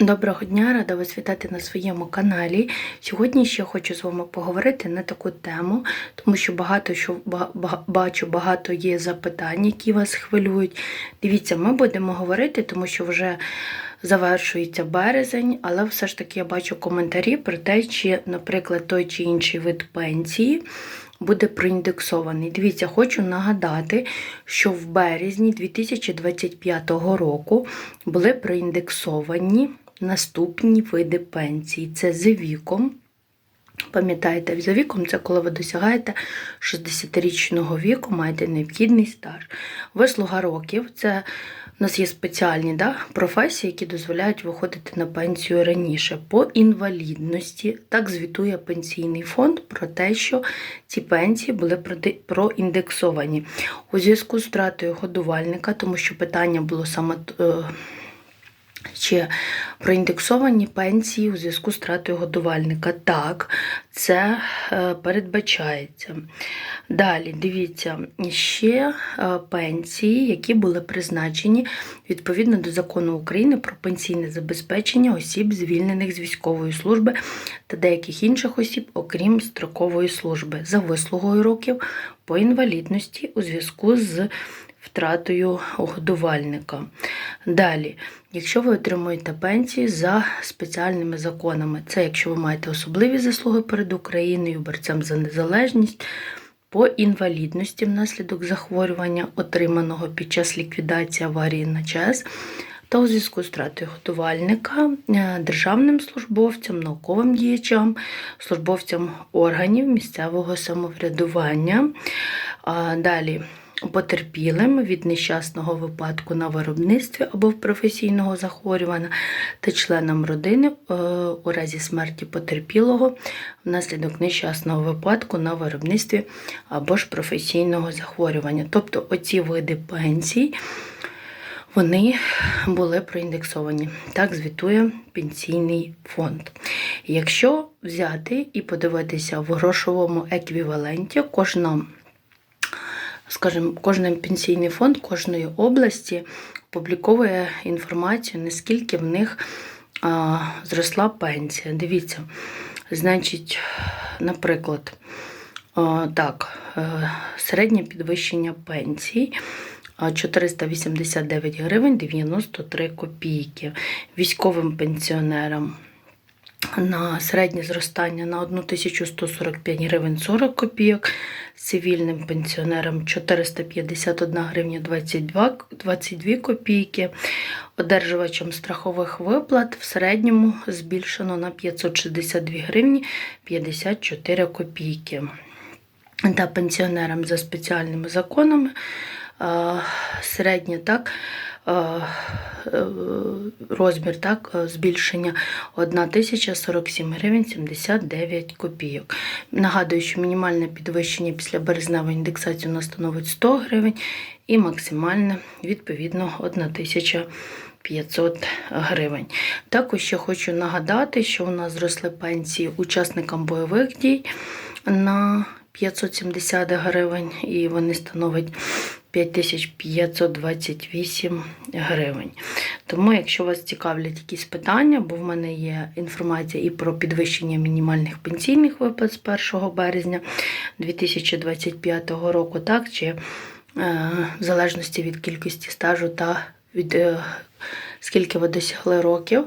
Доброго дня, рада вас вітати на своєму каналі. Сьогодні ще хочу з вами поговорити на таку тему, тому що багато що ба- ба- бачу, багато є запитань, які вас хвилюють. Дивіться, ми будемо говорити, тому що вже завершується березень, але все ж таки я бачу коментарі про те, чи, наприклад, той чи інший вид пенсії буде проіндексований. Дивіться, хочу нагадати, що в березні 2025 року були проіндексовані наступні види пенсій. Це за віком. Пам'ятаєте, за віком це коли ви досягаєте 60-річного віку, маєте необхідний стаж. Вислуга років це у нас є спеціальні да, професії, які дозволяють виходити на пенсію раніше. По інвалідності так звітує пенсійний фонд про те, що ці пенсії були проіндексовані у зв'язку з втратою годувальника, тому що питання було саме. Чи проіндексовані пенсії у зв'язку з втратою годувальника. Так, це е, передбачається. Далі, дивіться, ще е, пенсії, які були призначені відповідно до закону України про пенсійне забезпечення осіб, звільнених з військової служби та деяких інших осіб, окрім строкової служби, за вислугою років по інвалідності у зв'язку з втратою годувальника. Далі, якщо ви отримуєте пенсії за спеціальними законами, це якщо ви маєте особливі заслуги перед Україною, борцем за незалежність, по інвалідності внаслідок захворювання, отриманого під час ліквідації аварії на час, та у зв'язку з втратою годувальника, е, державним службовцям, науковим діячам, службовцям органів місцевого самоврядування. Далі потерпілим від нещасного випадку на виробництві або в професійного захворювання та членам родини е, у разі смерті потерпілого внаслідок нещасного випадку на виробництві або ж професійного захворювання. Тобто оці види пенсій. Вони були проіндексовані. Так звітує пенсійний фонд. Якщо взяти і подивитися в грошовому еквіваленті, кожна скажімо, кожен пенсійний фонд кожної області опубліковує інформацію, наскільки в них а, зросла пенсія. Дивіться, значить, наприклад, а, так, е, середнє підвищення пенсій. 489 гривень 93 копійки. Військовим пенсіонерам на середнє зростання на 1145 гривень 40 копійок, цивільним пенсіонерам 451 гривня 22, 22 копійки, одержувачам страхових виплат в середньому збільшено на 562 гривні 54 копійки. Та пенсіонерам за спеціальними законами середнє так. е, Розмір так, е, збільшення 1047 гривень 79 копійок. Нагадую, що мінімальне підвищення після березневої індексації у нас становить 100 гривень і максимальне відповідно 1500 гривень. Також ще хочу нагадати, що у нас зросли пенсії учасникам бойових дій на 570 гривень, і вони становять 5528 гривень. Тому, якщо вас цікавлять якісь питання, бо в мене є інформація і про підвищення мінімальних пенсійних виплат з 1 березня 2025 року, так, чи е, в залежності від кількості стажу та від е, скільки ви досягли років,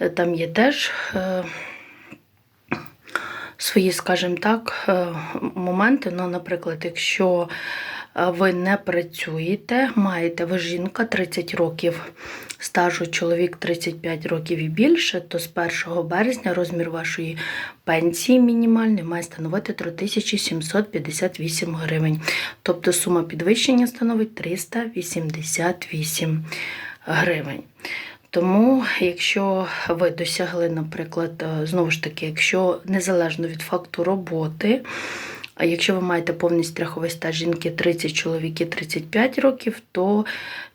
е, там є теж. Е, свої, скажімо так, е, моменти. Ну, наприклад, якщо ви не працюєте, маєте ви жінка 30 років стажу, чоловік 35 років і більше, то з 1 березня розмір вашої пенсії мінімальної має становити 3758 гривень. Тобто сума підвищення становить 388 гривень. Тому, якщо ви досягли, наприклад, е, знову ж таки, якщо незалежно від факту роботи, якщо ви маєте повний страховий стаж жінки 30 чоловіки 35 років, то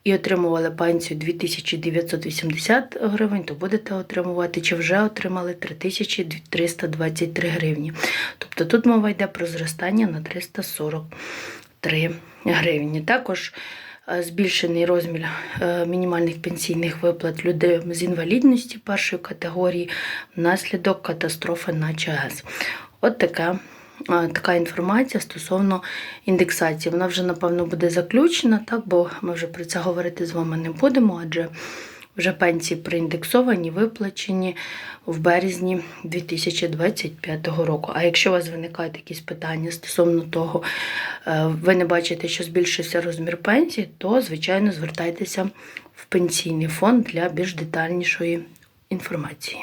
і отримували пенсію 2980 гривень, то будете отримувати, чи вже отримали 3323 гривні. Тобто тут мова йде про зростання на 343 гривні. Також е, збільшений розмір е, мінімальних пенсійних виплат людям з інвалідності першої категорії внаслідок катастрофи на ЧАЕС. От таке. Така інформація стосовно індексації. Вона вже, напевно, буде заключена, так, бо ми вже про це говорити з вами не будемо, адже вже пенсії проіндексовані, виплачені в березні 2025 року. А якщо у вас виникають якісь питання стосовно того, е, ви не бачите, що збільшився розмір пенсії, то, звичайно, звертайтеся в пенсійний фонд для більш детальнішої інформації.